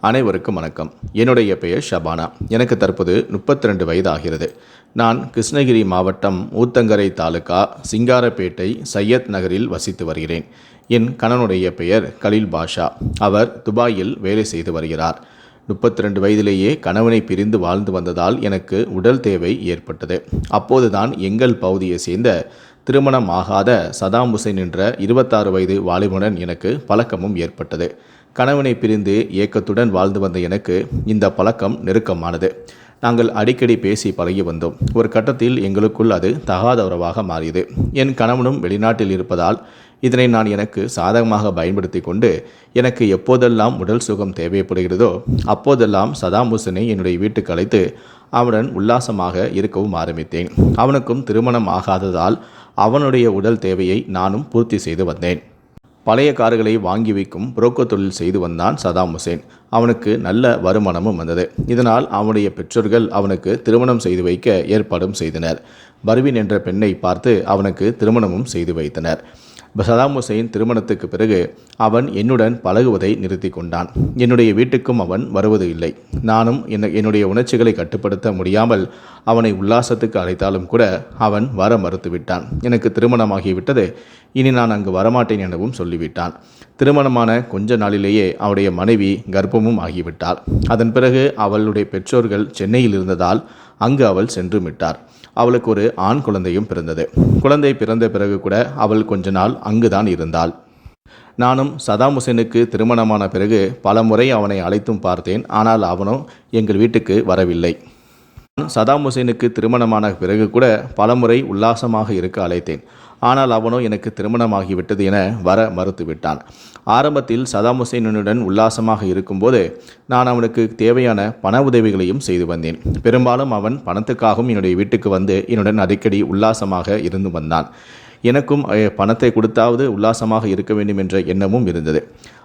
அனைவருக்கும் வணக்கம். என்னுடைய பெயர் ஷபானா. எனக்கு தற்போது முப்பத்தி ரெண்டு வயதாகிறது. நான் கிருஷ்ணகிரி மாவட்டம் ஊத்தங்கரை தாலுகா சிங்காரப்பேட்டை சையத் நகரில் வசித்து வருகிறேன். என் கணவனுடைய பெயர் கலீல் பாஷா. அவர் துபாயில் வேலை செய்து வருகிறார். முப்பத்தி ரெண்டு வயதிலேயே கணவனை பிரிந்து வாழ்ந்து வந்ததால் எனக்கு உடல் தேவை ஏற்பட்டது. அப்போதுதான் எங்கள் பகுதியை சேர்ந்த திருமணம் ஆகாத சதாம் ஹுசைன் என்ற இருபத்தாறு வயது வாலிபுடன் எனக்கு பழக்கமும் ஏற்பட்டது. கணவனை பிரிந்து ஏக்கத்துடன் வாழ்ந்து வந்த எனக்கு இந்த பழக்கம் நெருக்கமானது. நாங்கள் அடிக்கடி பேசி பழகி வந்தோம். ஒரு கட்டத்தில் எங்களுக்குள் அது தகாத உறவாக மாறியது. என் கணவனும் வெளிநாட்டில் இருப்பதால் இதனை நான் எனக்கு சாதகமாக பயன்படுத்தி கொண்டு எனக்கு எப்போதெல்லாம் உடல் சுகம் தேவைப்படுகிறதோ அப்போதெல்லாம் சதாம் என்னுடைய வீட்டுக்கு அழைத்து அவனுடன் உல்லாசமாக இருக்கவும் ஆரம்பித்தேன். அவனுக்கும் திருமணம் ஆகாததால் அவனுடைய உடல் தேவையை நானும் பூர்த்தி செய்து வந்தேன். பழைய கார்களை வாங்கி வைக்கும் புரோக்கர் தொழில் செய்து வந்தான் சதாம் ஹுசேன். அவனுக்கு நல்ல வருமானமும் வந்தது. இதனால் அவனுடைய பெற்றோர்கள் அவனுக்கு திருமணம் செய்து வைக்க ஏற்பாடும் செய்தனர். பர்வின் என்ற பெண்ணை பார்த்து அவனுக்கு திருமணமும் செய்து வைத்தனர். சதாம் ஹுசைன் திருமணத்துக்கு பிறகு அவன் என்னுடன் பழகுவதை நிறுத்தி கொண்டான். என்னுடைய வீட்டுக்கும் அவன் வருவது இல்லை. நானும் என்ன என்னுடைய உணர்ச்சிகளை கட்டுப்படுத்த முடியாமல் அவனை உல்லாசத்துக்கு அழைத்தாலும் கூட அவன் வர மறுத்துவிட்டான். எனக்கு திருமணமாகிவிட்டது. இனி நான் அங்கு வரமாட்டேன் எனவும் சொல்லிவிட்டான். திருமணமான கொஞ்ச நாளிலேயே அவருடைய மனைவி கர்ப்பமும் ஆகிவிட்டாள். அதன் பிறகு அவளுடைய பெற்றோர்கள் சென்னையில் இருந்ததால் அங்கு அவள் சென்று விட்டார் அவளுக்கு ஒரு ஆண் குழந்தையும் பிறந்தது. குழந்தை பிறந்த பிறகு கூட அவள் கொஞ்ச நாள் அங்குதான் இருந்தாள். நானும் சதாம் ஹுசேனுக்கு திருமணமான பிறகு பல முறை அவனை அழைத்தும் பார்த்தேன். ஆனால் அவனும் எங்கள் வீட்டுக்கு வரவில்லை. சதாம் ஹுசேனுக்கு திருமணமான பிறகு கூட பலமுறை உல்லாசமாக இருக்க அழைத்தேன். ஆனால் அவனோ எனக்கு திருமணமாகிவிட்டது என வர மறுத்துவிட்டான். ஆரம்பத்தில் சதாம் ஹுசைனுடன் உல்லாசமாக இருக்கும்போது நான் அவனுக்கு தேவையான பண உதவிகளையும் செய்து வந்தேன். பெரும்பாலும் அவன் பணத்துக்காகவும் என்னுடைய வீட்டுக்கு வந்து என்னுடன் அடிக்கடி உல்லாசமாக இருந்து வந்தான். எனக்கும் பணத்தை கொடுத்தாவது உல்லாசமாக இருக்க வேண்டும் என்ற எண்ணமும் இருந்தது.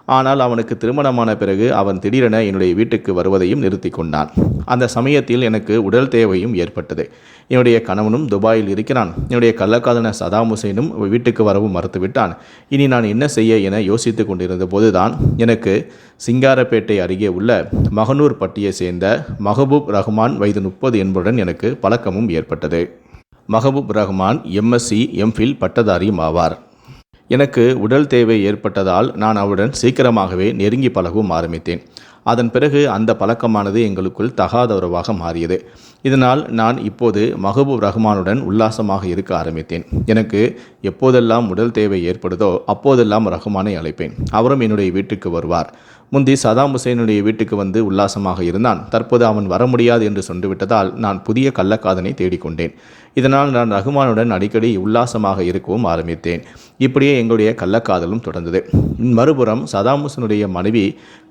ஆனால் அவனுக்கு திருமணமான பிறகு அவன் திடீரென என்னுடைய வீட்டுக்கு வருவதையும் நிறுத்தி கொண்டான். அந்த சமயத்தில் எனக்கு உடல் தேவையும் ஏற்பட்டது. என்னுடைய கணவனும் துபாயில் இருக்கிறான். என்னுடைய கள்ளக்காதன சதாம் ஹுசைனும் வீட்டுக்கு வரவும் மறுத்துவிட்டான். இனி நான் என்ன செய்ய என யோசித்து கொண்டிருந்த போதுதான் எனக்கு சிங்காரப்பேட்டை அருகே உள்ள மகனூர் பட்டியை சேர்ந்த மஹபூப் ரஹ்மான் வயது முப்பது என்பதுடன் எனக்கு பழக்கமும் ஏற்பட்டது. மஹபூப் ரஹ்மான் எம்எஸ்சி எம்ஃபில் பட்டதாரியும் ஆவார். எனக்கு உடல் தேவை ஏற்பட்டதால் நான் அவருடன் சீக்கிரமாகவே நெருங்கி பழகவும் ஆரம்பித்தேன். அதன் பிறகு அந்த பழக்கமானது எங்களுக்குள் தகாத உறவாக மாறியது. இதனால் நான் இப்போது மஹபூப் ரஹ்மானுடன் உல்லாசமாக இருக்க ஆரம்பித்தேன். எனக்கு எப்போதெல்லாம் உடல் தேவை ஏற்படுதோ அப்போதெல்லாம் ரஹ்மானை அழைப்பேன். அவரும் என்னுடைய வீட்டுக்கு வருவார். முந்தி சதாம் ஹுசேனுடைய வீட்டுக்கு வந்து உல்லாசமாக இருந்தான். தற்போது அவன் வர முடியாது என்று சொல்லிவிட்டதால் நான் புதிய கள்ளக்காதனை தேடிக்கொண்டேன். இதனால் நான் ரகுமானுடன் அடிக்கடி உல்லாசமாக இருக்கவும் ஆரம்பித்தேன். இப்படியே எங்களுடைய கள்ளக்காதலும் தொடர்ந்தது. மறுபுறம் சதாம் ஹுசனுடைய மனைவி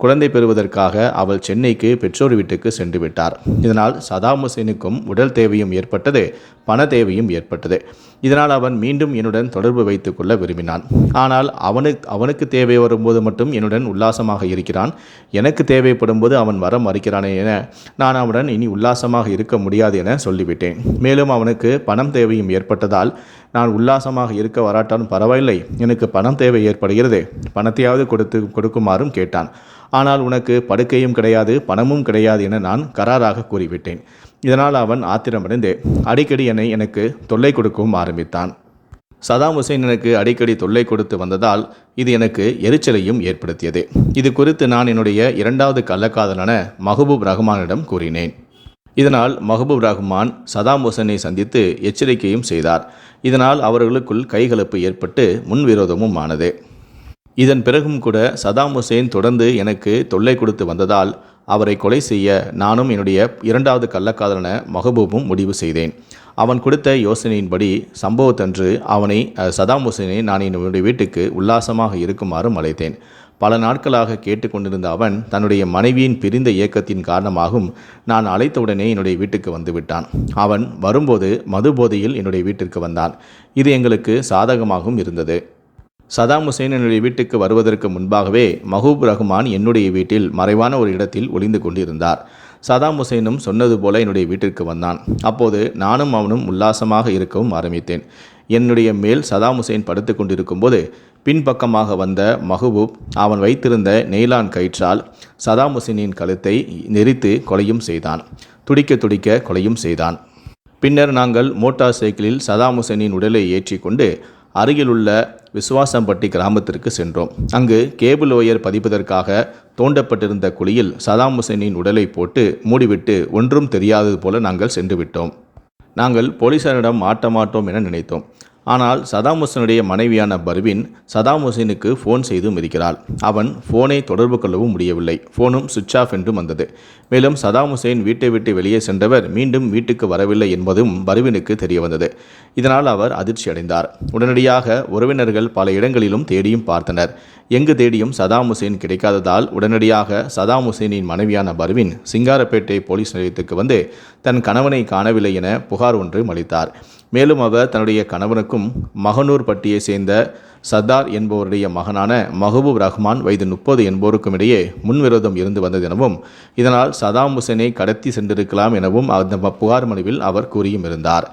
குழந்தை பெறுவதற்காக அவள் சென்னைக்கு பெற்றோர் வீட்டுக்கு சென்று விட்டார். இதனால் சதாம் ஹுசேனுக்கும் உடல் தேவையும் ஏற்பட்டது பண தேவையும் ஏற்பட்டது. இதனால் அவன் மீண்டும் என்னுடன் தொடர்பு வைத்துக்கொள்ள விரும்பினான். ஆனால் அவனுக்கு அவனுக்கு தேவை வரும்போது மட்டும் என்னுடன் உல்லாசமாக இருக்கிறான் எனக்கு தேவைப்படும் போது அவன் வர மறுக்கிறானே என நான் அவனுடன் இனி உல்லாசமாக இருக்க முடியாது என சொல்லிவிட்டேன். மேலும் அவனுக்கு பணம் தேவையும் ஏற்பட்டதால் நான் உல்லாசமாக இருக்க வராட்டாலும் பரவாயில்லை. எனக்கு பணம் தேவை ஏற்படுகிறது. பணத்தையாவது கொடுத்து கொடுக்குமாறும் கேட்டான். ஆனால் உனக்கு படுக்கையும் கிடையாது பணமும் கிடையாது என நான் கராராக கூறிவிட்டேன். இதனால் அவன் ஆத்திரமடைந்து அடிக்கடி என்னை எனக்கு தொல்லை கொடுக்கவும் ஆரம்பித்தான். சதாம் ஹுசைன் எனக்கு அடிக்கடி தொல்லை கொடுத்து வந்ததால் இது எனக்கு எரிச்சலையும் ஏற்படுத்தியது. இது குறித்து நான் என்னுடைய இரண்டாவது கள்ளக்காதலான மஹபூப் ரஹ்மானிடம் கூறினேன். இதனால் மஹபூப் ரஹ்மான் சதாம் ஹுசனை சந்தித்து எச்சரிக்கையும் செய்தார். இதனால் அவர்களுக்குள் கைகலப்பு ஏற்பட்டு முன்விரோதமும் ஆனது. இதன் பிறகும் கூட சதாம் ஹுசேன் தொடர்ந்து எனக்கு தொல்லை கொடுத்து வந்ததால் அவரை கொலை செய்ய நானும் என்னுடைய இரண்டாவது கள்ளக்காதலன மஹபூபும் முடிவு செய்தேன். அவன் கொடுத்த யோசனையின்படி சம்பவத்தன்று அவனை சதாம் ஹுசேனை நான் என்னுடைய வீட்டுக்கு உல்லாசமாக இருக்குமாறும் அழைத்தேன். பல நாட்களாக கேட்டுக்கொண்டிருந்த அவன் தன்னுடைய மனைவியின் பிரிந்த இயக்கத்தின் காரணமாகவும் நான் அழைத்தவுடனே என்னுடைய வீட்டுக்கு வந்துவிட்டான் அவன் வரும்போது மது போதையில் என்னுடைய வீட்டிற்கு வந்தான். இது எங்களுக்கு சாதகமாகவும் இருந்தது. சதாம் ஹுசேன் என்னுடைய வீட்டுக்கு வருவதற்கு முன்பாகவே மஹூப் ரஹ்மான் என்னுடைய வீட்டில் மறைவான ஒரு இடத்தில் ஒளிந்து கொண்டிருந்தார். சதாம் ஹுசேனும் சொன்னது போல என்னுடைய வீட்டிற்கு வந்தான். அப்போது நானும் அவனும் உல்லாசமாக இருக்கவும் ஆரம்பித்தேன். என்னுடைய மேல் சதாம் ஹுசேன் படுத்து கொண்டிருக்கும்போது பின்பக்கமாக வந்த மஹபூப் அவன் வைத்திருந்த நெய்லான் கயிற்றால் சதாம் ஹுசேனின் கழுத்தை நெரித்து கொலையும் செய்தான். துடிக்க துடிக்க கொலையும் செய்தான். பின்னர் நாங்கள் மோட்டார் சைக்கிளில் சதாம் ஹுசேனின் உடலை ஏற்றிக்கொண்டு அருகிலுள்ள விசுவாசம்பட்டி கிராமத்திற்கு சென்றோம். அங்கு கேபிள் ஒயர் பதிப்பதற்காக தோண்டப்பட்டிருந்த குழியில் சதாம் ஹுசைனின் உடலை போட்டு மூடிவிட்டு ஒன்றும் தெரியாதது போல நாங்கள் சென்று விட்டோம். நாங்கள் போலீசாரிடம் மாட்ட மாட்டோம் என நினைத்தோம். ஆனால் சதாம் ஹுசேனுடைய மனைவியான பர்வின் சதாம் ஹுசைனுக்கு ஃபோன் செய்தும் இருக்கிறாள் அவன் ஃபோனை தொடர்பு கொள்ளவும் முடியவில்லை. ஃபோனும் சுவிட்ச் ஆஃப் என்றும் வந்தது. மேலும் சதாம் ஹுசேன் வீட்டை விட்டு வெளியே சென்றவர் மீண்டும் வீட்டுக்கு வரவில்லை என்பதும் பர்வினுக்கு தெரிய வந்தது. இதனால் அவர் அதிர்ச்சி அடைந்தார். உடனடியாக உறவினர்கள் பல இடங்களிலும் தேடியும் பார்த்தனர். எங்கு தேடியும் சதாம் ஹுசேன் கிடைக்காததால் உடனடியாக சதாம் ஹுசேனின் மனைவியான பர்வின் சிங்காரப்பேட்டை போலீஸ் நிலையத்துக்கு வந்து தன் கணவனை காணவில்லை என புகார் ஒன்று அளித்தார் மேலும் அவர் தன்னுடைய கணவனுக்கும் மகனூர் பட்டியை சேர்ந்த சர்தார் என்பவருடைய மகனான மஹபூப் ரஹ்மான் வயது முப்பது என்போருக்கும் இடையே முன்விரோதம் இருந்து வந்தது எனவும் இதனால் சதாம் ஹுசேனை கடத்தி சென்றிருக்கலாம் எனவும் அந்த புகார் மனுவில் அவர் கூறியும் இருந்தார்.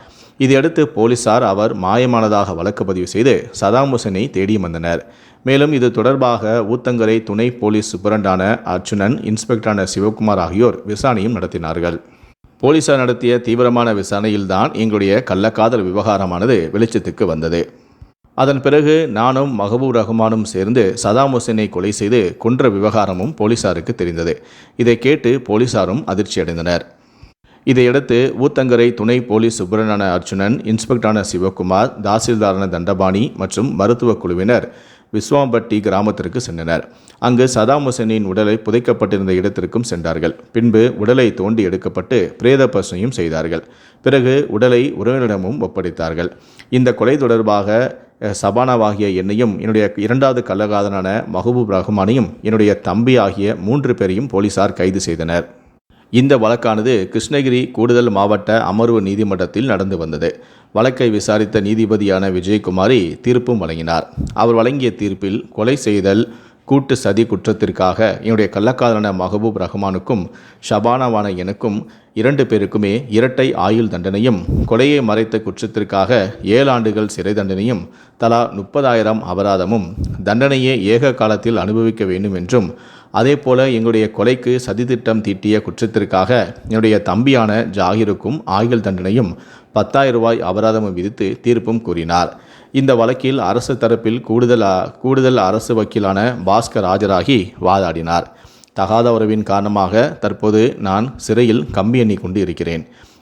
இதையடுத்து போலீசார் அவர் மாயமானதாக வழக்கு பதிவு செய்து சதாம் ஹுசேனை தேடி வந்தனர். மேலும் இது தொடர்பாக ஊத்தங்கரை துணை போலீஸ் சூப்பரண்டான அர்ச்சுனன் இன்ஸ்பெக்டரான சிவகுமார் ஆகியோர் விசாரணையும் நடத்தினார்கள். போலீசார் நடத்திய தீவிரமான விசாரணையில்தான் எங்களுடைய கள்ளக்காதல் விவகாரமானது வெளிச்சத்துக்கு வந்தது. அதன் பிறகு நானும் மஹபூப் ரஹ்மானும் சேர்ந்து சதாம் ஹுசேனை கொலை செய்து கொன்ற விவகாரமும் போலீசாருக்கு தெரிந்தது. இதை கேட்டு போலீசாரும் அதிர்ச்சியடைந்தனர். இதையடுத்து ஊத்தங்கரை துணை போலீஸ் சுப்பிரனான அர்ஜுனன் இன்ஸ்பெக்டரான சிவகுமார் தாசில்தாரான தண்டபாணி மற்றும் மருத்துவ குழுவினர் விஸ்வாம்பட்டி கிராமத்திற்கு சென்றனர். அங்கு சதாம் ஹுசேனின் உடலை புதைக்கப்பட்டிருந்த இடத்திற்கும் சென்றார்கள். பின்பு உடலை தோண்டி எடுக்கப்பட்டு பிரேத பசுமையும் செய்தார்கள். பிறகு உடலை உறவினரிடமும் ஒப்படைத்தார்கள். இந்த கொலை தொடர்பாக சபானாவாகிய என்னையும் என்னுடைய இரண்டாவது கள்ளகாதனான மஹபூப் ரஹ்மானையும் என்னுடைய தம்பி ஆகிய மூன்று பேரையும் போலீசார் கைது செய்தனர். இந்த வழக்கானது கிருஷ்ணகிரி கூடுதல் மாவட்ட அமர்வு நீதிமன்றத்தில் நடந்து வந்தது. வழக்கை விசாரித்த நீதிபதியான விஜயகுமாரி தீர்ப்பும் வழங்கினார். அவர் வழங்கிய தீர்ப்பில் கொலை செய்தல் கூட்டு சதி குற்றத்திற்காக என்னுடைய கள்ளக்காதலான மஹபூப் ரஹ்மானுக்கும் ஷபானாவான எனக்கும் இரண்டு பேருக்குமே இரட்டை ஆயுள் தண்டனையும் கொலையை மறைத்த குற்றத்திற்காக ஏழு ஆண்டுகள் சிறை தண்டனையும் தலா முப்பதாயிரம் அபராதமும் தண்டனையே ஏக காலத்தில் அனுபவிக்க வேண்டும் என்றும் அதே போல எங்களுடைய கொலைக்கு சதித்திட்டம் தீட்டிய குற்றத்திற்காக என்னுடைய தம்பியான ஜாகிருக்கும் ஆயுள் தண்டனையும் பத்தாயிரம் ரூபாய் அபராதமும் விதித்து தீர்ப்பும் கூறினார். இந்த வழக்கில் அரசு தரப்பில் கூடுதல் கூடுதல் அரசு வக்கீலான பாஸ்கர் ஆஜராகி வாதாடினார். தகாத உறவின் காரணமாக தற்போது நான் சிறையில் கம்பி எண்ணி கொண்டு இருக்கிறேன்.